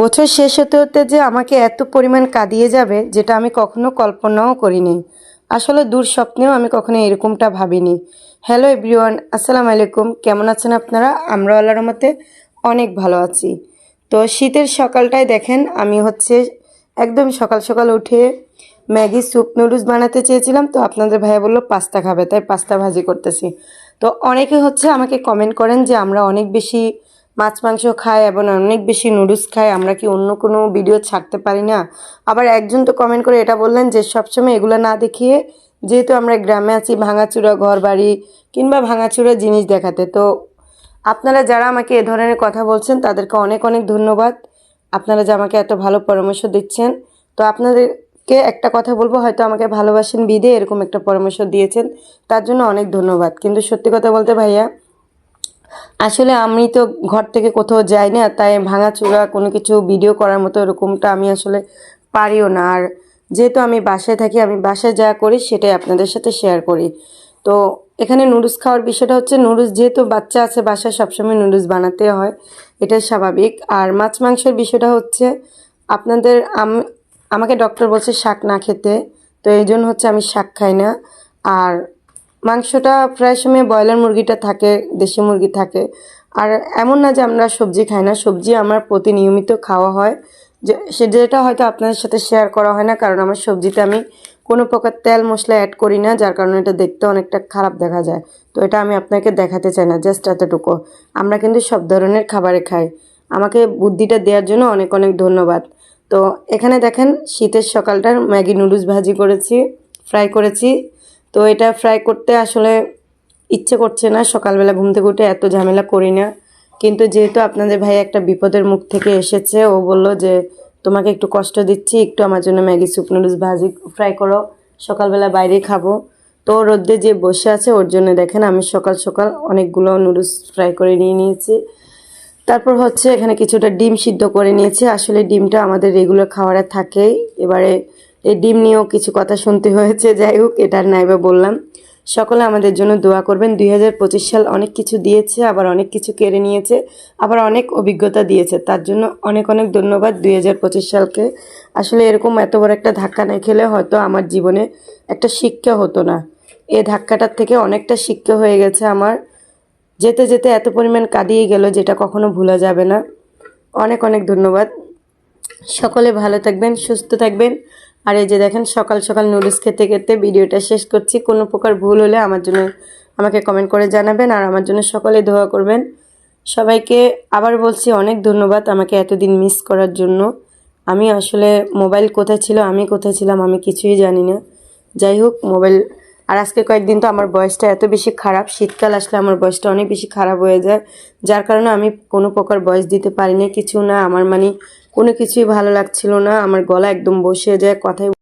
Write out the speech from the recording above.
বছর শেষ হতে হতে যে আমাকে এত পরিমাণ কাঁদিয়ে যাবে, যেটা আমি কখনো কল্পনাও করিনি। আসলে দূর স্বপ্নেও আমি কখনো এরকমটা ভাবিনি। হ্যালো এভরিওয়ান, আসসালামু আলাইকুম। কেমন আছেন আপনারা? আমরা আল্লাহর মতে অনেক ভালো আছি। তো শীতের সকালটায় দেখেন, আমি হচ্ছে একদম সকাল সকাল উঠে ম্যাগি স্যুপ নুডলস বানাতে চেয়েছিলাম, তো আপনাদের ভাইয়া বলল, পাস্তা খাবে। তাই পাস্তা ভাজি করতেছি। তো অনেকে হচ্ছে আমাকে কমেন্ট করেন যে, আমরা অনেক বেশি মাছ, মাংস খায় এবং অনেক বেশি নুডলস খায়। আমরা কি অন্য কোনো ভিডিও ছাড়তে পারি না? আবার একজন তো কমেন্ট করে এটা বললেন যে, সবসময় এগুলো না দেখিয়ে যেহেতু আমরা গ্রামে আছি, ভাঙাচুরা ঘর বাড়ি কিংবা ভাঙাচুরা জিনিস দেখাতে। তো আপনারা যারা আমাকে এ ধরনের কথা বলছেন, তাদেরকে অনেক অনেক ধন্যবাদ। আপনারা যে আমাকে এত ভালো পরামর্শ দিচ্ছেন। তো আপনাদেরকে একটা কথা বলব, হয়তো আমাকে ভালোবাসেন বিদে, এরকম একটা পরামর্শ দিয়েছেন। তার জন্য অনেক ধন্যবাদ। কিন্তু সত্যি কথা বলতে ভাইয়া আসলে আমি তো ঘর থেকে কোথাও যাই না, তাই ভাঙাচুরা কোনো কিছু ভিডিও করার মতো এরকমটা আমি আসলে পারিও না। আর যেহেতু আমি বাসায় থাকি, আমি বাসায় যা করি সেটাই আপনাদের সাথে শেয়ার করি। তো এখানে নুডলস খাওয়ার বিষয়টা হচ্ছে নুডলস যেহেতু বাচ্চা আছে, বাসায় সবসময় নুডলস বানাতে হয় এটাই স্বাভাবিক। আর মাছ মাংসের বিষয়টা হচ্ছে, আপনাদের আমাকে ডক্টর বলছে শাক না খেতে, তো এই জন্য হচ্ছে আমি শাক খাই না। আর মাংসটা প্রায় সময় ব্রয়লার মুরগিটা থাকে, দেশি মুরগি থাকে। আর এমন না যে আমরা সবজি খাই না, সবজি আমার প্রতি নিয়মিত খাওয়া হয়। যে, সে যেটা হয়তো আপনাদের সাথে শেয়ার করা হয় না, কারণ আমার সবজিতে আমি কোনো প্রকার তেল মশলা অ্যাড করি না, যার কারণে এটা দেখতে অনেকটা খারাপ দেখা যায়। তো এটা আমি আপনাকে দেখাতে চাই না জাস্ট এতটুকু। আমরা কিন্তু সব ধরনের খাবারে খাই। আমাকে বুদ্ধিটা দেওয়ার জন্য অনেক অনেক ধন্যবাদ। তো এখানে দেখেন, শীতের সকালটার ম্যাগি নুডলস ভাজি করেছি ফ্রাই করেছি। তো এটা ফ্রাই করতে আসলে ইচ্ছে করছে না। সকালবেলা ঘুম থেকে উঠে এত ঝামেলা করি না। কিন্তু যেহেতু আপনাদের ভাই একটা বিপদের মুখ থেকে এসেছে, ও বলল যে, তোমাকে একটু কষ্ট দিচ্ছি, একটু আমার জন্য ম্যাগি স্যুপ নুডলস ভাজি ফ্রাই করো। সকালবেলা বাইরে খাব। তো ও রোদ্দে যে বসে আছে, ওর জন্য দেখেন আমি সকাল সকাল অনেকগুলো নুডলস ফ্রাই করে নিয়ে নিয়েছি। তারপর হচ্ছে এখানে কিছুটা ডিম সিদ্ধ করে নিয়েছি। আসলে ডিমটা আমাদের রেগুলার খাবারে থাকেই। এবারে এই ডিম নিয়েও কিছু কথা শুনতে হয়েছে, যাই হোক এটার নাইবা বললাম। সকলে আমাদের জন্য দোয়া করবেন। দুই হাজার পঁচিশ সাল অনেক কিছু দিয়েছে, আবার অনেক কিছু কেড়ে নিয়েছে, আবার অনেক অভিজ্ঞতা দিয়েছে। তার জন্য অনেক অনেক ধন্যবাদ দুই হাজার পঁচিশ সালকে। আসলে এরকম এত বড় একটা ধাক্কা না খেলে হয়তো আমার জীবনে একটা শিক্ষা হতো না। এই ধাক্কাটার থেকে অনেকটা শিক্ষা হয়ে গেছে আমার। যেতে যেতে এত পরিমাণ কাঁদিয়ে গেল যেটা কখনো ভোলা যাবে না। অনেক অনেক ধন্যবাদ। সকলে ভালো থাকবেন, সুস্থ থাকবেন। আর এই যে দেখেন, সকাল সকাল নুডলস খেতে খেতে ভিডিওটা শেষ করছি। কোনো প্রকার ভুল হলে আমার জন্য আমাকে কমেন্ট করে জানাবেন আর আমার জন্য সকলে ধোয়া করবেন। সবাইকে আবার বলছি অনেক ধন্যবাদ আমাকে এতদিন মিস করার জন্য। আমি আসলে মোবাইল কোথায় ছিল, আমি কোথায় ছিলাম, আমি কিছুই জানি না। যাই হোক মোবাইল আর আজকে কয়েকদিন তো আমার বয়সটা এত বেশি খারাপ, শীতকাল আসলে আমার বয়সটা অনেক বেশি খারাপ হয়ে যায়। যার কারণে আমি কোনো প্রকার বয়স দিতে পারি না কিছু না, আমার মানে কোনো কিছুই ভালো লাগছিল না, আমার গলা একদম বসে যায়, কথাই